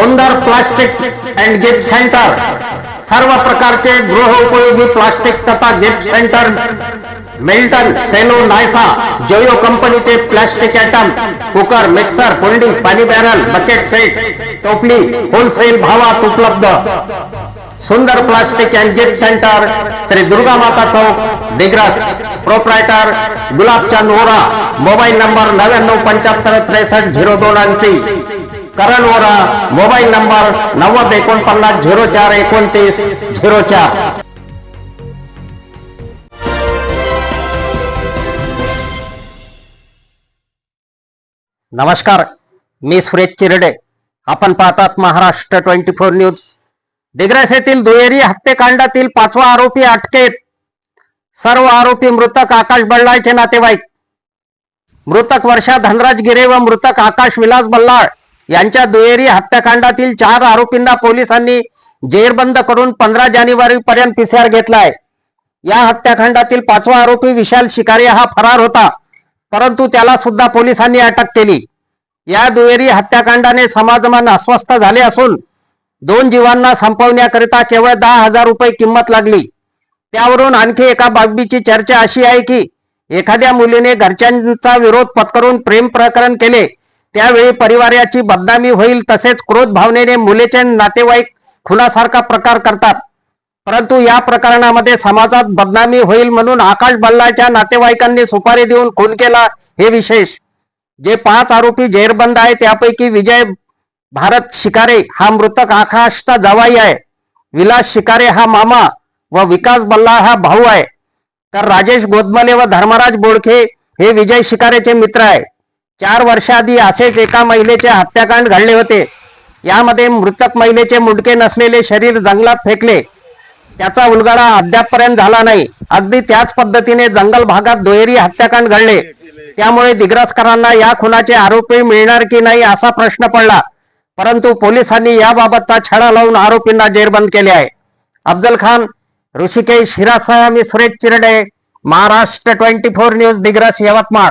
सुंदर plastic and gift centre सर्व प्रकारचे गृह उपयोगी प्लास्टिक तथा gift centre Milton Cello Nayasa Jayo कंपनीचे plastic item cooker mixer folding पाणी बॅरल बकेट सेट टोपली होलसेल भावात उपलब्ध. Sundar plastic and gift centre Shri Durga Mata Chowk Digras proprietor Gulabchand Ora mobile number नव्याण्णव पंच्याहत्तर त्रेसष्ट zero दोन ऐंशी. करण ओरा मोबाईल नंबर नव्वद एकोणपन्नास झिरो चार एकोणतीस झिरो चार नमस्कार मी सुरेश चिरडे आपण पाहतात Maharashtra twenty four news Digras येथील दुहेरी हत्येकांडातील पाचवा आरोपी अटकेत सर्व आरोपी मृतक आकाश बल्लाळचे नातेवाईक मृतक वर्षा धनराज गिरे व मृतक आकाश विलास बल्लाळ यांच्या दुहेरी हत्याकांडातील चार आरोपींना पोलिसांनी जेरबंद करून पंधरा जानेवारी पर्यंत पीसीआर घेतलाय. या हत्याकांडातील पाचवा आरोपी विशाल शिकारे हा फरार होता परंतु त्याला सुद्धा पोलिसांनी अटक केली. या दुहेरी हत्याकांडाने समाजमान अस्वस्थ झाले असून दोन जीवांना संपवण्याकरिता केवळ दहा हजार रुपये किंमत लागली. त्यावरून आणखी एका बाबीची चर्चा अशी आहे की एखाद्या मुलीने घरच्यांचा विरोध पत्करून प्रेम प्रकरण केले त्यावेळी परिवाराची बदनामी होईल तसेच क्रोध भावनेने मुलीचे नातेवाईक खुनासारखा प्रकार करतात. परंतु या प्रकरणामध्ये समाजात बदनामी होईल म्हणून आकाश बल्लाच्या नातेवाईकांनी सुपारी देऊन खून केला हे विशेष. जे पाच आरोपी जेरबंद आहे त्यापैकी विजय भारत शिकारे हा मृतक आकाशचा जवाई आहे. विलास शिकारे हा मामा व विकास बल्ला हा भाऊ आहे. तर राजेश गोदमले व धर्मराज बोडखे हे विजय शिकारेचे मित्र आहे चार वर्षाआधी असेच एका महिलेचे हत्याकांड घडले होते. यामध्ये मृतक महिलेचे मुंडके नसलेले शरीर जंगलात फेकले. त्याचा उलगडा अद्यापपर्यंत झाला नाही. अगदी त्याच पद्धतीने जंगल भागात दुहेरी हत्याकांड घडले. त्यामुळे दिग्रसकरांना या खुनाचे आरोपी मिळणार की नाही असा प्रश्न पडला. परंतु पोलिसांनी याबाबतचा छडा लावून आरोपींना जेरबंद केले आहे. अफजल खान ऋषिकेश हिरासह मी Suresh Chirde Maharashtra twenty four news Digras Yavatmal.